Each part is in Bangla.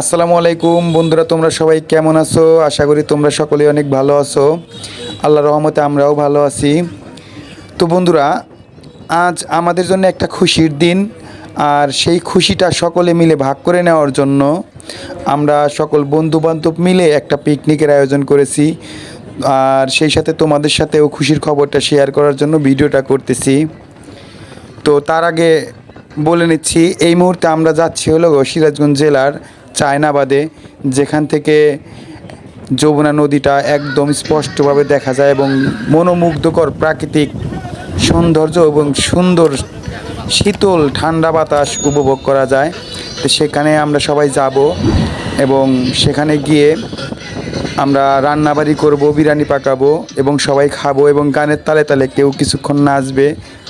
আসসালামু আলাইকুম। বন্ধুরা, তোমরা সবাই কেমন আছো? আশা করি তোমরা সকলেই অনেক ভালো আছো। আল্লাহ রহমতে আমরাও ভালো আছি। তো বন্ধুরা, আজ আমাদের জন্য একটা খুশির দিন। আর সেই খুশিটা সকলে মিলে ভাগ করে নেওয়ার জন্য আমরা সকল বন্ধু বান্ধব মিলে একটা পিকনিকের আয়োজন করেছি। আর সেই সাথে তোমাদের সাথেও খুশির খবরটা শেয়ার করার জন্য ভিডিওটা করতেছি। তো তার আগে বলে নিচ্ছি, এই মুহূর্তে আমরা যাচ্ছি হলো সিরাজগঞ্জ জেলার চায়নাবাদে যেখান থেকে যমুনা নদীটা একদম স্পষ্টভাবে দেখা যায় এবং মনোমুগ্ধকর প্রাকৃতিক সৌন্দর্য এবং সুন্দর শীতল ঠান্ডা বাতাস উপভোগ করা যায়। তো সেখানে আমরা সবাই যাব এবং সেখানে গিয়ে আমরা রান্নাবাড়ি করব, বিরিয়ানি পাকাবো এবং সবাই খাব এবং গানের তালে তালে কেউ কিছুক্ষণ নাচবে।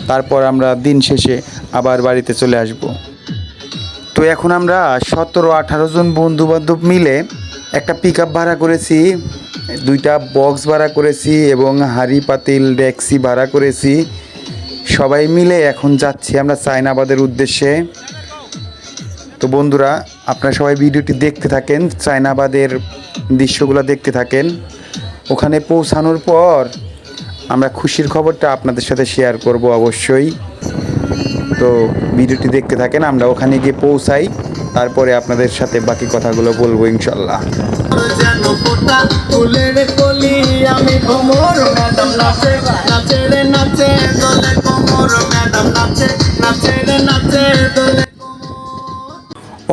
তারপর আমরা দিন শেষে আবার বাড়িতে চলে আসব। তো এখন আমরা সতেরো, আঠারো জন বন্ধু বান্ধব মিলে একটা পিক ভাড়া করেছি, দুইটা বক্স ভাড়া করেছি এবং হাড়ি, পাতিল, ডেক্সি ভাড়া করেছি। সবাই মিলে এখন যাচ্ছি আমরা চায়নাবাদের উদ্দেশ্যে। তো বন্ধুরা, আপনারা সবাই ভিডিওটি দেখতে থাকেন চায়নাবাদের দৃশ্যগুলো দেখতে থাকেন। ওখানে পৌঁছানোর পর আমরা খুশির খবরটা আপনাদের সাথে শেয়ার করব অবশ্যই। তো ভিডিওটি দেখতে থাকেন, আমরা ওখানে গিয়ে পৌঁছাই, তারপরে আপনাদের সাথে বাকি কথাগুলো বলব ইনশাল্লাহ।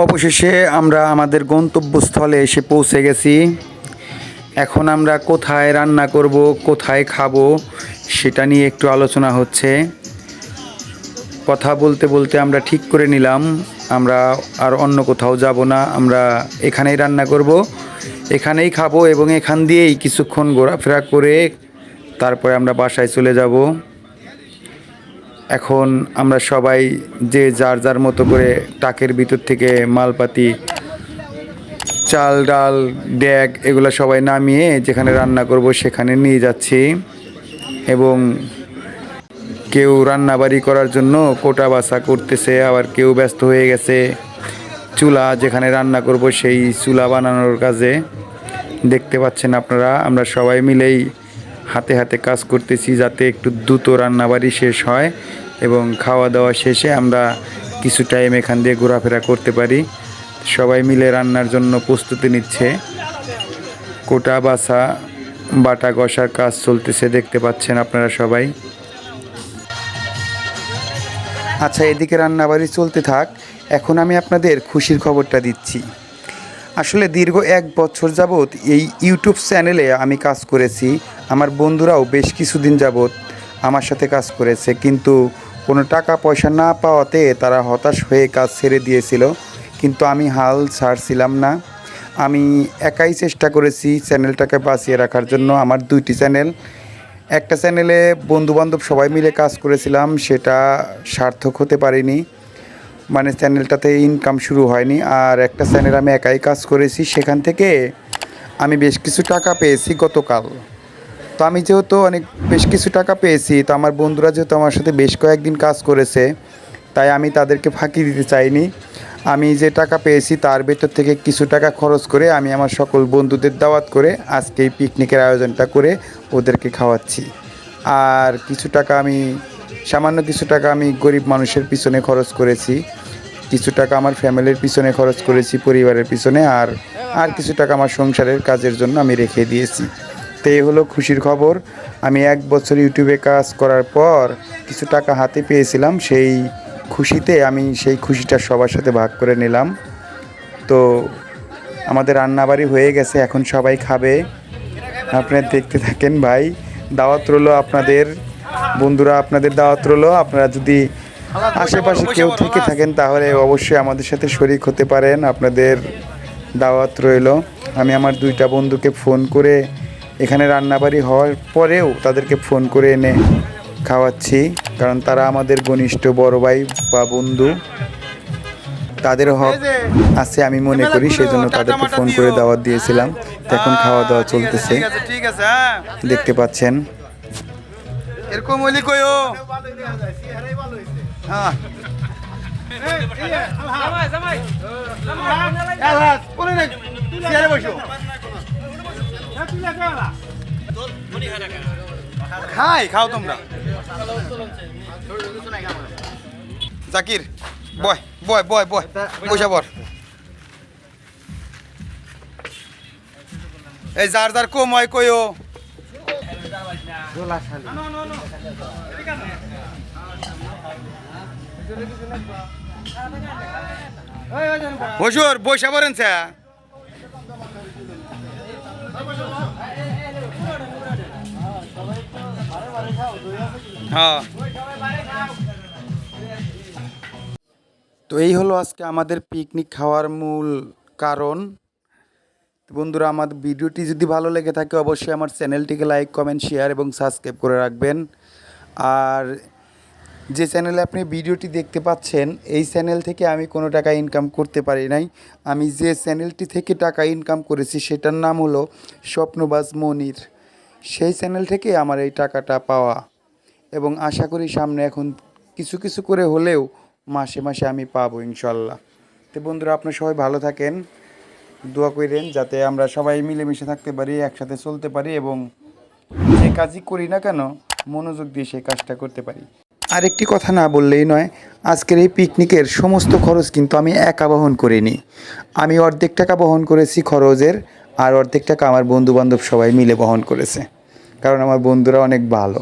অবশেষে আমরা আমাদের গন্তব্যস্থলে এসে পৌঁছে গেছি। এখন আমরা কোথায় রান্না করব, কোথায় খাব, সেটা নিয়ে একটু আলোচনা হচ্ছে। কথা বলতে বলতে আমরা ঠিক করে নিলাম। আমরা আর অন্য কোথাও যাব না। আমরা এখানেই রান্না করব। এখানেই খাব এবং এখান দিয়েই কিছুক্ষণ ঘোরাফেরা করে তারপরে আমরা বাসায় চলে যাব। এখন আমরা সবাই যে যার যার মতো করে টাকের ভিতর থেকে মালপাতি, চাল, ডাল, ড্যাগ এগুলো সবাই নামিয়ে যেখানে রান্না করব সেখানে নিয়ে যাচ্ছি। এবং কেউ রান্নাবাড়ি করার জন্য কোটা বাসা করতেছে, আবার কেউ ব্যস্ত হয়ে গেছে। চুলা যেখানে রান্না করব সেই চুলা বানানোর কাজে। দেখতে পাচ্ছেন আপনারা, আমরা সবাই মিলেই হাতে হাতে কাজ করতেছি যাতে একটু দ্রুত রান্নাবাড়ি শেষ হয় এবং খাওয়া দাওয়া শেষে আমরা কিছু টাইম এখান দিয়ে ঘোরাফেরা করতে পারি। সবাই মিলে রান্নার জন্য প্রস্তুতি নিচ্ছে। কোটা বাসা বাটা কষার কাজ চলতেছে, দেখতে পাচ্ছেন আপনারা সবাই। আচ্ছা এদিকে রান্নাবাড়ি চলতে থাক। এখন আমি আপনাদের খুশির খবরটা দিচ্ছি। আসলে দীর্ঘ এক বছর যাবৎ এই ইউটিউব চ্যানেলে আমি কাজ করেছি। আমার বন্ধুরাও বেশ কিছুদিন যাবৎ আমার সাথে কাজ করেছে। কিন্তু কোনো টাকা পয়সা না পাওয়াতে তারা হতাশ হয়ে কাজ ছেড়ে দিয়েছিল। কিন্তু আমি হাল ছাড়ছিলাম না। আমি একাই চেষ্টা করেছি চ্যানেলটাকে বাঁচিয়ে রাখার জন্য। আমার দুইটি চ্যানেল একটা চ্যানেলে বন্ধুবান্ধব সবাই মিলে কাজ করেছিলাম, সেটা সার্থক হতে পারিনি। মানে চ্যানেলটাতে ইনকাম শুরু হয়নি, আর একটা চ্যানেল আমি একাই কাজ করেছি, সেখান থেকে আমি বেশ কিছু টাকা পেয়েছি গতকাল। তো আমি যেহেতু অনেক বেশ কিছু টাকা পেয়েছি, তো আমার বন্ধুরা যেহেতু আমার সাথে বেশ কয়েকদিন কাজ করেছে, তাই আমি তাদেরকে ফাঁকি দিতে চাইনি। আমি যে টাকা পেয়েছি তার ভেতর থেকে কিছু টাকা খরচ করে আমি আমার সকল বন্ধুদের দাওয়াত করে আজকে এই পিকনিকের আয়োজনটা করে ওদেরকে খাওয়াচ্ছি। আর কিছু টাকা আমি, সামান্য কিছু টাকা আমি গরিব মানুষের পিছনে খরচ করেছি। কিছু টাকা আমার ফ্যামিলির পিছনে খরচ করেছি, পরিবারের পিছনে, আর আর কিছু টাকা আমার সংসারের কাজের জন্য আমি রেখে দিয়েছি। তো এই হলো খুশির খবর। আমি এক বছর ইউটিউবে কাজ করার পর কিছু টাকা হাতে পেয়েছিলাম, সেই খুশিতে আমি সেই খুশিটা সবার সাথে ভাগ করে নিলাম। তো আমাদের রান্নাবাড়ি হয়ে গেছে, এখন সবাই খাবে। আপনারা দেখতে থাকেন ভাই, দাওয়াত রইল আপনাদের। বন্ধুরা, আপনাদের দাওয়াত রইল। আপনারা যদি আশেপাশে কেউ থেকে থাকেন, তাহলে অবশ্যই আমাদের সাথে শরিক হতে পারেন। আপনাদের দাওয়াত রইল। আমি আমার দুইটা বন্ধুকে ফোন করে এখানে রান্নাবাড়ি হওয়ার পরেও তাদেরকে ফোন করে এনে খাওয়াচ্ছি কারণ তারা আমাদের ঘনিষ্ঠ বড় ভাই বা বন্ধু। তাদের হক আছে আমি মনে করি সেই জন্য তাদেরকে ফোন করে দাওয়াত দিয়েছিলাম। এখন খাওয়া দাওয়া চলতেছে। হ্যাঁ। দেখতে পাচ্ছেন। এরকম হইলে কইও। হ্যাঁ। খাই খাও তোমরা। জাকির, বয় বয় বয় বয় পয়সা বর এই যার যার কম হয় কইও। হুজুর বৈশা বলেন স্যার। হ্যাঁ। তো এই হলো আজকে আমাদের পিকনিক খাওয়ার মূল কারণ। বন্ধুরা, আমার ভিডিওটি যদি ভালো লেগে থাকে, অবশ্যই আমার চ্যানেলটিকে লাইক কমেন্ট শেয়ার এবং সাবস্ক্রাইব করে রাখবেন। আর যে চ্যানেলে আপনি ভিডিওটি দেখতে পাচ্ছেন, এই চ্যানেল থেকে আমি কোনো টাকা ইনকাম করতে পারি নাই। আমি যে চ্যানেলটি থেকে টাকা ইনকাম করেছি, সেটার নাম হলো স্বপ্নবাজ মনির। সেই চ্যানেল থেকে আমার এই টাকাটা পাওয়া। এবং আশা করি সামনে এখন কিছু কিছু করে হলেও মাসে মাসে আমি পাবো ইনশাল্লাহ। তো বন্ধুরা, আপনার সবাই ভালো থাকেন, দোয়া করেন যাতে আমরা সবাই মিলেমিশে থাকতে পারি, একসাথে চলতে পারি এবং যে কাজই করি না কেন, মনোযোগ দিয়ে সেই কাজটা করতে পারি। আরেকটি কথা না বললেই নয়, আজকের এই পিকনিকের সমস্ত খরচ কিন্তু আমি একা বহন করিনি। আমি অর্ধেক টাকা বহন করেছি খরচের, আর অর্ধেক টাকা আমার বন্ধু বান্ধব সবাই মিলে বহন করেছে। কারণ আমার বন্ধুরা অনেক ভালো।